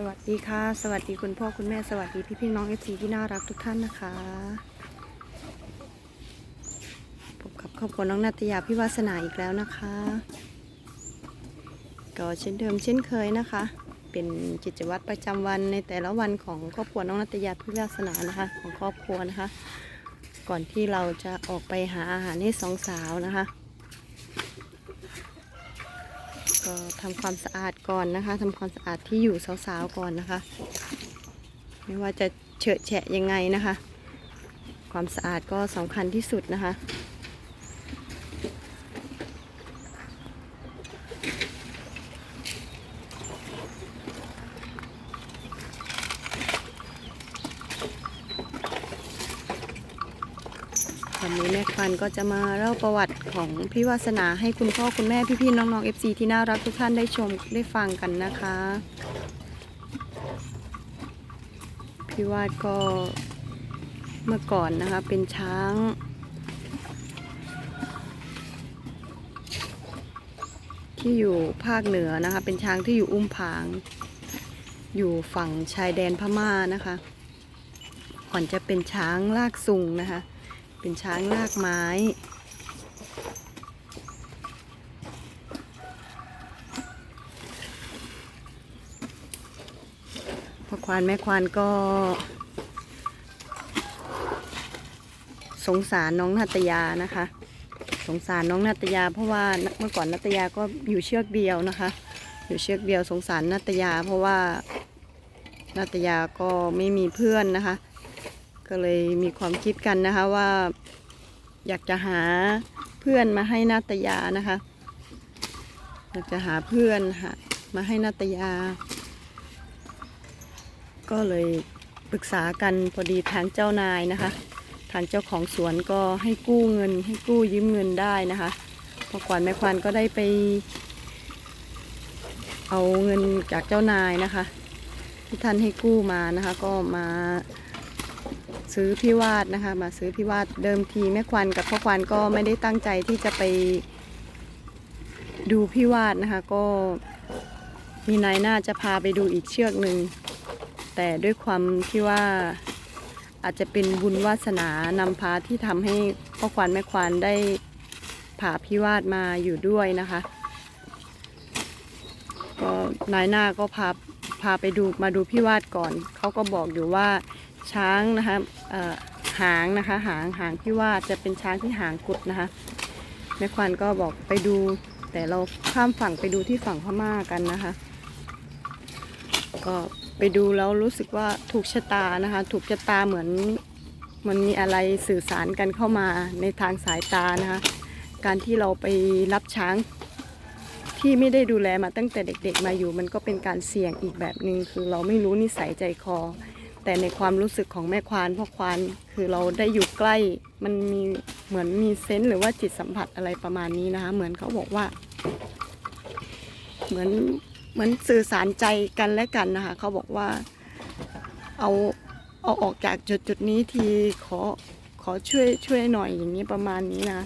สวัสดีค่ะ สวัสดีคุณพ่อคุณแม่สวัสดีพี่พี่น้องเอฟซีที่น่ารักทุกท่านนะคะพบกับครอบครัวน้องนาตยาพี่วาสนาอีกแล้วนะคะ ก็เช่นเดิมเช่นเคยนะคะ เป็นกิจวัตรประจำวันในแต่ละวันของครอบครัวน้องนาตยาพี่วาสนานะคะ ของครอบครัวนะคะ ก่อนที่เราจะออกไปหาอาหารให้สองสาวนะคะ ก็ทำความสะอาดก่อนนะคะทำความสะอาดที่อยู่สาวๆก่อนนะคะ ไม่ว่าจะเฉอะแฉะยังไงนะคะ ความสะอาดก็สำคัญที่สุดนะคะ วันนี้แม่ควันก็จะมาเล่าประวัติของพี่วาสนาให้คุณพ่อคุณแม่พี่ๆน้องๆ FC ที่น่ารักทุกท่านได้ชมได้ฟังกันนะคะ พี่วาดก็เมื่อก่อนนะคะเป็นช้างที่อยู่ภาคเหนือนะคะ เป็นช้างที่อยู่อุ้มผาง อยู่ฝั่งชายแดนพม่านะคะ ก่อนจะเป็นช้างลากสุงนะคะ เป็นช้างลากไม้ พ่อควานแม่ควานก็ สงสารน้องนาตยานะคะ สงสารน้องนาตยา เพราะว่าเมื่อก่อนนาตยาก็อยู่เชือกเดียวนะคะ อยู่เชือกเดียวสงสารนาตยา เพราะว่านาตยาก็ไม่มีเพื่อนนะคะ ก็เลยมีความคิดกันนะคะว่าอยากจะหาเพื่อนมาให้นาตยานะคะ อยากจะหาเพื่อนหามาให้นาตยา ก็เลยปรึกษากันพอดีทางเจ้านายนะคะ ทางเจ้าของสวนก็ให้กู้เงิน ให้กู้ยืมเงินได้นะคะพอขวัญแม่ควานก็ได้ไป เอาเงินจากเจ้านายนะคะ ที่ท่านให้กู้มานะคะ ก็มา ซื้อพี่วาดนะคะ มาซื้อพี่วาดเดิมทีแม่ควันกับพ่อควันก็ไม่ได้ตั้งใจที่จะไปดูพี่วาดนะคะ ก็มีนายหน้าจะพาไปดูอีกเชือกหนึ่งแต่ด้วยความที่ว่าอาจจะเป็นบุญวาสนานำพาที่ทำให้พ่อควันแม่ควันได้พาพี่วาดมาอยู่ด้วยนะคะก็นายหน้าก็พาพาไปดูมาดูพี่วาดก่อน เขาก็บอกอยู่ว่า ช้างนะคะหางนะคะ หางหางที่ว่าจะเป็นช้างที่หางกุดนะคะแม่ควันก็บอกไปดู แต่เราข้ามฝั่งไปดูที่ฝั่งพม่ากันนะคะ ก็ไปดูแล้วรู้สึกว่าถูกชะตานะคะ ถูกชะตาเหมือนมันมีอะไรสื่อสารกันเข้ามาในทางสายตานะคะ การที่เราไปรับช้างที่ไม่ได้ดูแลมาตั้งแต่เด็กๆมาอยู่ มันก็เป็นการเสี่ยงอีกแบบหนึ่งคือเราไม่รู้นิสัยใจคอ แต่ในความรู้สึกของแม่ควานพ่อควานคือเราได้อยู่ใกล้ มันมีเหมือนมีเซนส์หรือว่าจิตสัมผัสอะไรประมาณนี้นะคะ เหมือนเขาบอกว่า เหมือนเหมือนสื่อสารใจกันและกันนะคะ เขาบอกว่าเอาเอาออกจากจุดจุดนี้ทีขอขอช่วยช่วยหน่อยอย่างนี้ประมาณนี้นะ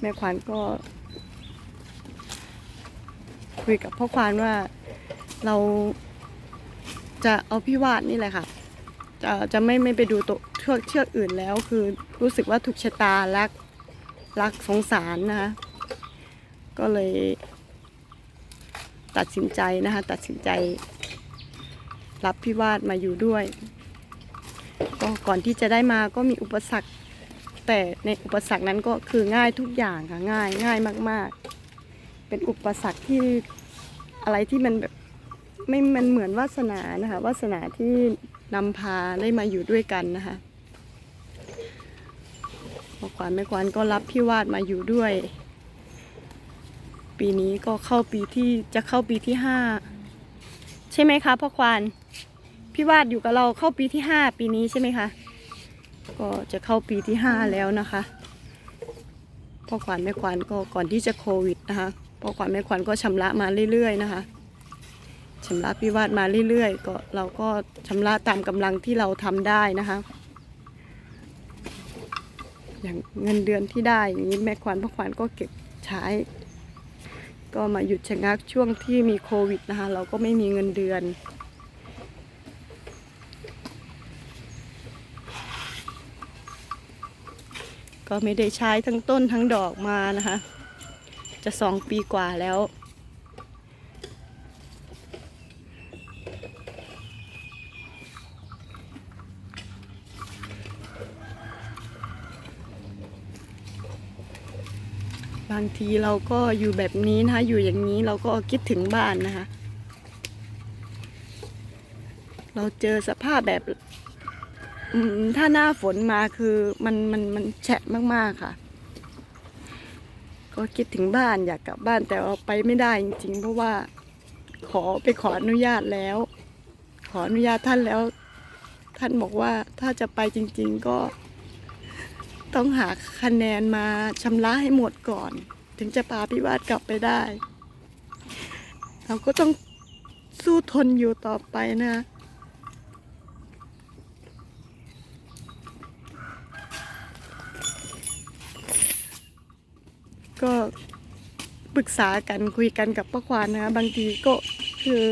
แม่ควานก็ คุยกับพ่อควานว่าเราจะเอาพี่วาดนี่แหละค่ะ จะจะไม่ไม่ไปดูตัวเชือกเชือกอื่นแล้ว คือรู้สึกว่าถูกชะตารักรักสงสารนะคะก็เลยตัดสินใจนะคะตัดสินใจ รับพี่วาดมาอยู่ด้วย ก็ก่อนที่จะได้มาก็มีอุปสรรค แต่ในอุปสรรคนั้นก็คือง่ายทุกอย่างค่ะง่ายง่ายมาก ๆ เป็นอุปสรรคที่อะไรที่มันแบบไม่มันเหมือนวาสนานะคะวาสนาที่ นำพาได้มาอยู่ด้วยกันนะคะพ่อควานแม่ควานก็รับพี่วาดมาอยู่ด้วย ปีนี้ก็เข้าปีที่จะเข้าปีที่ห้าใช่ไหมคะพ่อควานพี่วาดอยู่กับเราเข้าปีที่ห้าปีนี้ใช่ไหมคะก็จะเข้าปีที่ห้าแล้วนะคะพ่อควานแม่ควานก็ก่อนที่จะโควิดนะคะพ่อควานแม่ควานก็ชำระมาเรื่อยๆนะคะ ชำระพิวาทมาเรื่อยๆก็เราก็ชำระตามกำลังที่เราทำได้นะคะ อย่างเงินเดือนที่ได้อย่างนี้แม่ขวัญพ่อขวัญก็เก็บใช้ ก็มาหยุดชะงักช่วงที่มีโควิดนะคะ เราก็ไม่มีเงินเดือนก็ไม่ได้ใช้ทั้งต้นทั้งดอกมานะคะ จะสองปีกว่าแล้ว บางทีเราก็อยู่แบบนี้นะคะอยู่อย่างนี้เราก็คิดถึงบ้านนะคะ เราเจอสภาพแบบถ้าหน้าฝนมาคือมันมันมันแฉะมากๆค่ะ ก็คิดถึงบ้านอยากกลับบ้านแต่เราไปไม่ได้จริงๆ เพราะว่าขอไปขออนุญาตแล้ว ขออนุญาตท่านแล้ว ท่านบอกว่าถ้าจะไปจริง ๆ ก็ ต้องหาคะแนนมาชำระให้หมดก่อน ถึงจะพาพิวาทกลับไปได้ เราก็ต้องสู้ทนอยู่ต่อไปนะก็ปรึกษากันคุยกันกับป้าควานนะคะบางทีก็คือ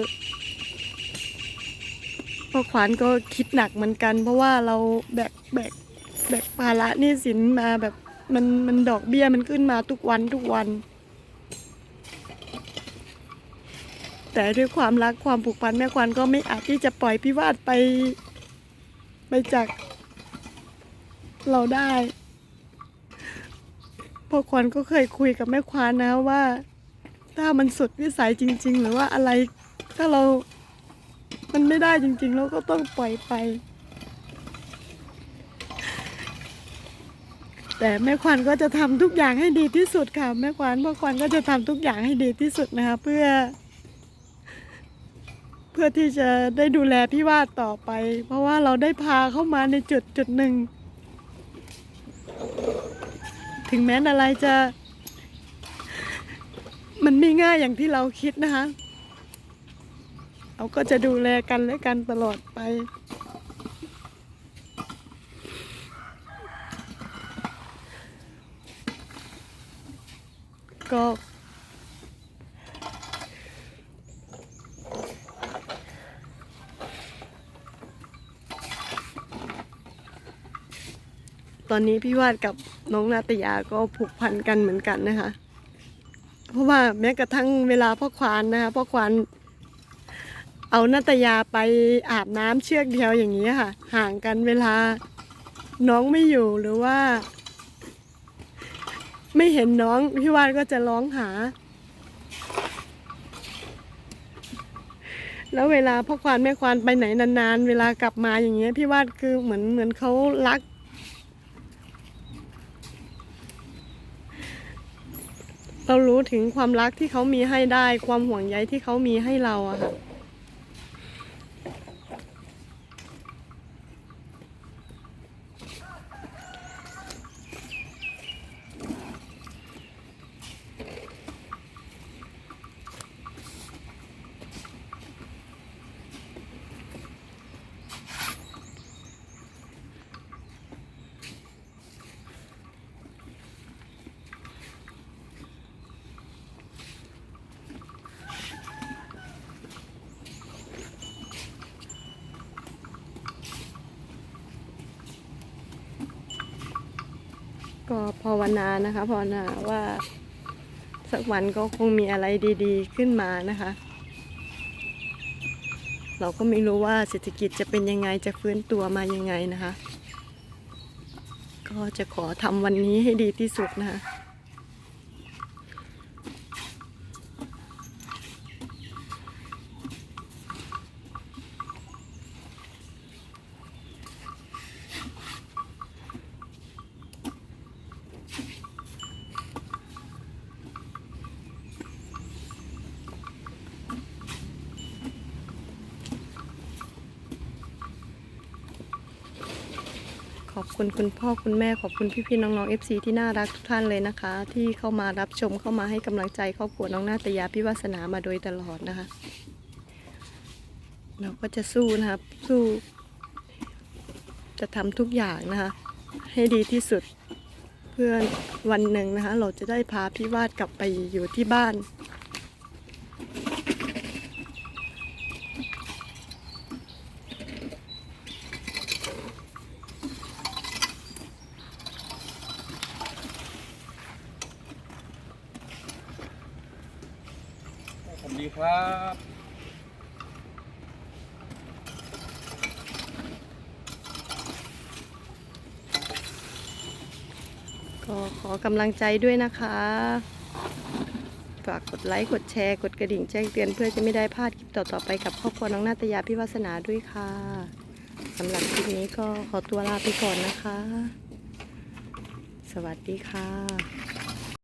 ป้าควานก็คิดหนักเหมือนกัน เพราะว่าเราแบกแบก แบกภาระหนี้สินมาแบบมันมันดอกเบี้ยมันขึ้นมาทุกวันทุกวัน แต่ด้วยความรักความผูกพันแม่ควานก็ไม่อาจที่จะปล่อยพิวาทไป ไปจาก เราได้พ่อควานก็เคยคุยกับแม่ควานนะว่า ถ้ามันสุดวิสัยจริง ๆ หรือว่าอะไรถ้าเรา มันไม่ได้จริง ๆ เราก็ต้องปล่อยไป แต่แม่ควานก็จะทำทุกอย่างให้ดีที่สุดค่ะแม่ควานพ่อควานก็จะทำทุกอย่างให้ดีที่สุดนะคะ เพื่อ เพื่อที่จะได้ดูแลพี่วาดต่อไป เพราะว่าเราได้พาเข้ามาในจุดจุดหนึ่ง ถึงแม้อะไรจะ มันไม่ง่ายอย่างที่เราคิดนะคะ เราก็จะดูแลกันและกันตลอดไป ก็ตอนนี้พี่วาดกับน้องนาตยาก็ผูกพันกันเหมือนกันนะคะ เพราะว่าแม้กระทั่งเวลาพ่อควานนะคะพ่อควานเอานาตยาไปอาบน้ำเชือกเดียวอย่างนี้ค่ะ ห่างกันเวลาน้องไม่อยู่หรือว่า ไม่เห็นน้องพี่วาดก็จะร้องหา แล้วเวลาพ่อควานแม่ควานไปไหนนานๆ เวลากลับมาอย่างเงี้ยพี่วาดคือเหมือนเหมือนเขารัก เรารู้ถึงความรักที่เขามีให้ได้ ความห่วงใยที่เขามีให้เราอะค่ะ ก็ภาวนานะคะภาวนาว่าสักวันก็คงมีอะไรดีๆ ขึ้นมานะคะ เราก็ไม่รู้ว่าเศรษฐกิจจะเป็นยังไงจะฟื้นตัวมายังไงนะคะ ก็จะขอทำวันนี้ให้ดีที่สุดนะคะ คุณคุณพ่อคุณแม่ขอบคุณพี่ๆน้องๆ FC ที่น่ารักทุกท่านเลยนะคะ ที่เข้ามารับชมเข้ามาให้กำลังใจครอบครัวน้องนาตยาพิวาสนามาโดยตลอดนะคะ เราก็จะสู้นะครับสู้ จะทำทุกอย่างนะคะ ให้ดีที่สุดเพื่อวันหนึ่งนะคะ เราจะได้พาพี่วาดกลับไปอยู่ที่บ้าน ดี ครับก็ขอกำลังใจด้วยนะคะ ฝากกดไลค์ กดแชร์ กดกระดิ่งแจ้งเตือนเพื่อจะไม่ได้พลาดคลิปต่อ ๆ ไปกับครอบครัวน้องนาตยาพิวัสนาด้วยค่ะสำหรับคลิปนี้ก็ขอตัวลาไปก่อนนะคะ สวัสดีค่ะ